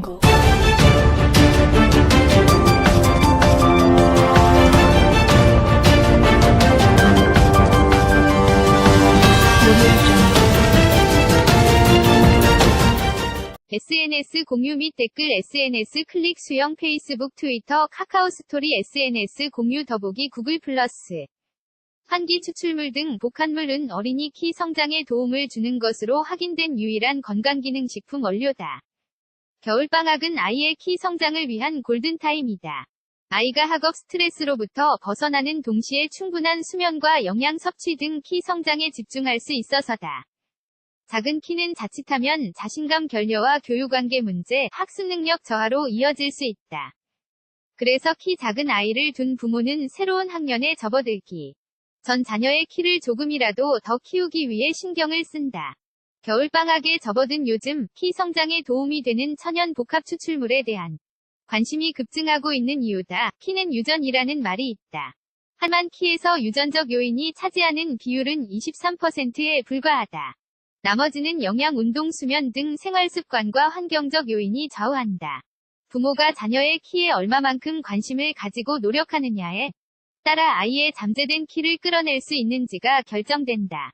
거. SNS 공유 및 댓글 SNS 클릭 수용 페이스북 트위터 카카오 스토리 SNS 공유 더보기 구글 플러스 환기 추출물 등 복합물은 어린이 키 성장에 도움을 주는 것으로 확인된 유일한 건강기능식품 원료다. 겨울방학은 아이의 키 성장을 위한 골든타임이다. 아이가 학업 스트레스로부터 벗어나는 동시에 충분한 수면과 영양 섭취 등 키 성장에 집중할 수 있어서다. 작은 키는 자칫하면 자신감 결여와 교육관계 문제, 학습 능력 저하로 이어질 수 있다. 그래서 키 작은 아이를 둔 부모는 새로운 학년에 접어들기 전 자녀의 키를 조금이라도 더 키우기 위해 신경을 쓴다. 겨울방학에 접어든 요즘 키 성장에 도움이 되는 천연 복합 추출물에 대한 관심이 급증하고 있는 이유다. 키는 유전이라는 말이 있다. 하만 키에서 유전적 요인이 차지하는 비율은 23%에 불과하다. 나머지는 영양, 운동, 수면 등 생활 습관과 환경적 요인이 좌우한다. 부모가 자녀의 키에 얼마만큼 관심을 가지고 노력하느냐에 따라 아이의 잠재된 키를 끌어낼 수 있는지가 결정된다.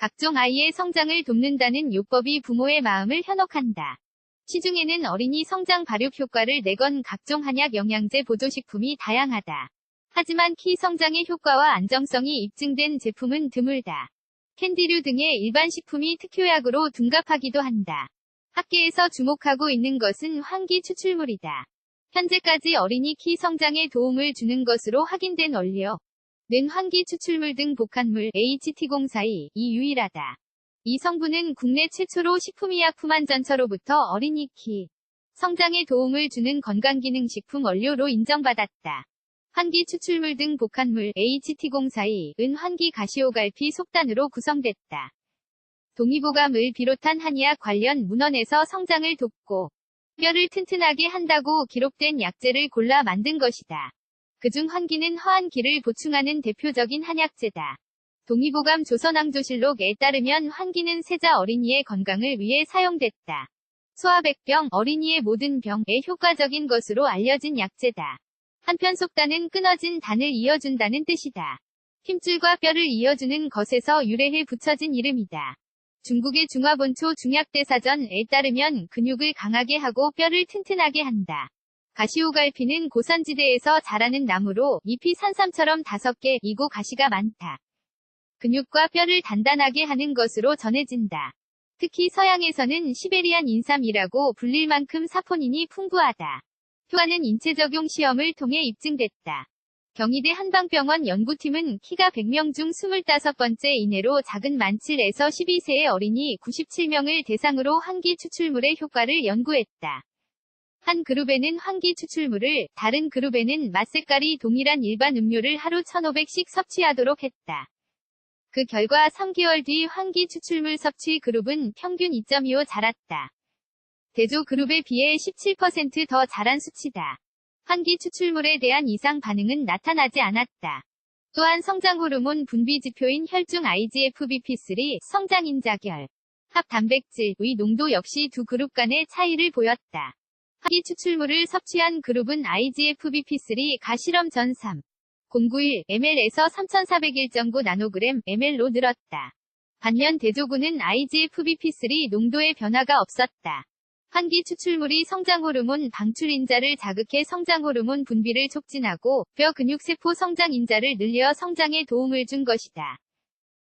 각종 아이의 성장을 돕는다는 요법이 부모의 마음을 현혹한다. 시중에는 어린이 성장 발육 효과를 내건 각종 한약 영양제 보조식품이 다양하다. 하지만 키 성장의 효과와 안정성이 입증된 제품은 드물다. 캔디류 등의 일반 식품이 특효약으로 둔갑하기도 한다. 학계에서 주목하고 있는 것은 환기 추출물이다. 현재까지 어린이 키 성장에 도움을 주는 것으로 확인된 원료. 는 환기 추출물 등 복합물 HT042 이 유일하다. 이 성분은 국내 최초로 식품의약품 안전처로부터 어린이 키 성장에 도움을 주는 건강기능식품 원료로 인정받았다. 환기 추출물 등 복합물 HT042은 환기 가시오갈피 속단으로 구성됐다. 동의보감을 비롯한 한의학 관련 문헌에서 성장을 돕고 뼈를 튼튼하게 한다고 기록된 약재를 골라 만든 것이다. 그중 환기는 허한기를 보충하는 대표적인 한약재다. 동의보감 조선왕조실록에 따르면 환기는 세자 어린이의 건강을 위해 사용됐다. 소아백병 어린이의 모든 병에 효과적인 것으로 알려진 약재다. 한편 속단은 끊어진 단을 이어준다는 뜻이다. 힘줄과 뼈를 이어주는 것에서 유래해 붙여진 이름이다. 중국의 중화본초 중약대사전에 따르면 근육을 강하게 하고 뼈를 튼튼하게 한다. 가시오갈피는 고산지대에서 자라는 나무로 잎이 산삼처럼 다섯 개이고 가시가 많다. 근육과 뼈를 단단하게 하는 것으로 전해진다. 특히 서양에서는 시베리안 인삼이라고 불릴 만큼 사포닌이 풍부하다. 효과는 인체 적용 시험을 통해 입증됐다. 경희대 한방병원 연구팀은 키가 100명 중 25번째 이내로 작은 만 7에서 12세의 어린이 97명을 대상으로 환기 추출물의 효과를 연구했다. 한 그룹에는 환기 추출물을, 다른 그룹에는 맛 색깔이 동일한 일반 음료를 하루 1500씩 섭취하도록 했다. 그 결과 3개월 뒤 환기 추출물 섭취 그룹은 평균 2.25 자랐다. 대조 그룹에 비해 17%더 자란 수치다. 환기 추출물에 대한 이상 반응은 나타나지 않았다. 또한 성장 호르몬 분비 지표인 혈중 IGF-BP3 성장인자결 합 단백질의 농도 역시 두 그룹 간의 차이를 보였다. 환기 추출물을 섭취한 그룹은 IGF-BP3 가실험 전 3. 091 ml에서 3401.9 나노그램 ml로 늘었다. 반면 대조군은 IGF-BP3 농도의 변화가 없었다. 환기 추출물이 성장 호르몬 방출 인자를 자극해 성장 호르몬 분비를 촉진하고 뼈 근육 세포 성장 인자를 늘려 성장에 도움을 준 것이다.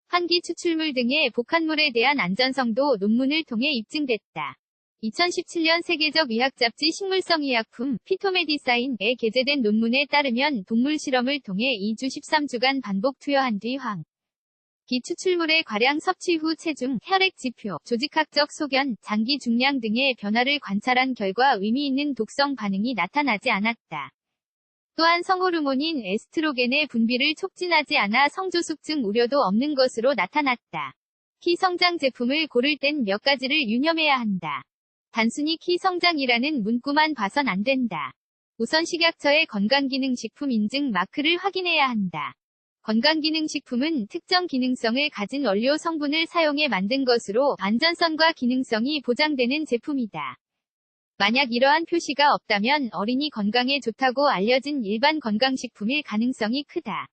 환기 추출물 등의 복합물에 대한 안전성도 논문을 통해 입증됐다. 2017년 세계적 의학 잡지 식물성 의약품 피토메디사인에 게재된 논문에 따르면 동물 실험을 통해 2주 13주간 반복 투여한 뒤 황. 기 추출물의 과량 섭취 후 체중, 혈액 지표, 조직학적 소견, 장기 중량 등의 변화를 관찰한 결과 의미 있는 독성 반응이 나타나지 않았다. 또한 성호르몬인 에스트로겐의 분비를 촉진하지 않아 성조숙증 우려도 없는 것으로 나타났다. 키 성장 제품을 고를 땐 몇 가지를 유념해야 한다. 단순히 키 성장이라는 문구만 봐선 안 된다. 우선 식약처의 건강기능식품 인증 마크를 확인해야 한다. 건강기능식품은 특정 기능성을 가진 원료 성분을 사용해 만든 것으로 안전성과 기능성이 보장되는 제품이다. 만약 이러한 표시가 없다면 어린이 건강에 좋다고 알려진 일반 건강식품일 가능성이 크다.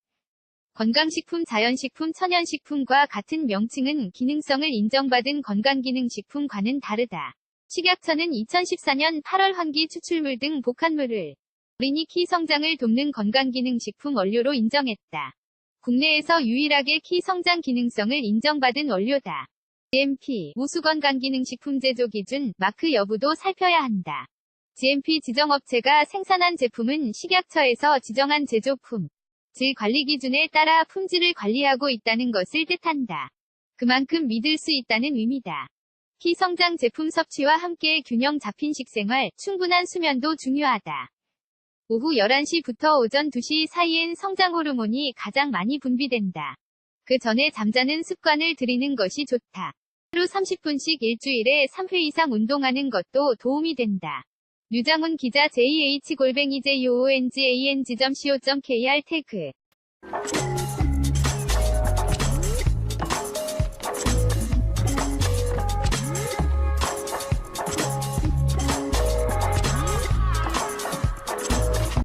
건강식품, 자연식품, 천연식품과 같은 명칭은 기능성을 인정받은 건강기능식품과는 다르다. 식약처는 2014년 8월 환기 추출물 등 복합물을 어린이 키 성장을 돕는 건강기능식품 원료로 인정했다. 국내에서 유일하게 키 성장 기능성을 인정받은 원료다. GMP, 우수건강기능식품 제조 기준, 마크 여부도 살펴야 한다. GMP 지정업체가 생산한 제품은 식약처에서 지정한 제조품, 질 관리 기준에 따라 품질을 관리하고 있다는 것을 뜻한다. 그만큼 믿을 수 있다는 의미다. 키 성장 제품 섭취와 함께 균형 잡힌 식생활, 충분한 수면도 중요하다. 오후 11시부터 오전 2시 사이엔 성장 호르몬이 가장 많이 분비된다. 그 전에 잠자는 습관을 들이는 것이 좋다. 하루 30분씩 일주일에 3회 이상 운동하는 것도 도움이 된다. 류장훈 기자 JH 골뱅이 JOONGANG.co.kr 태그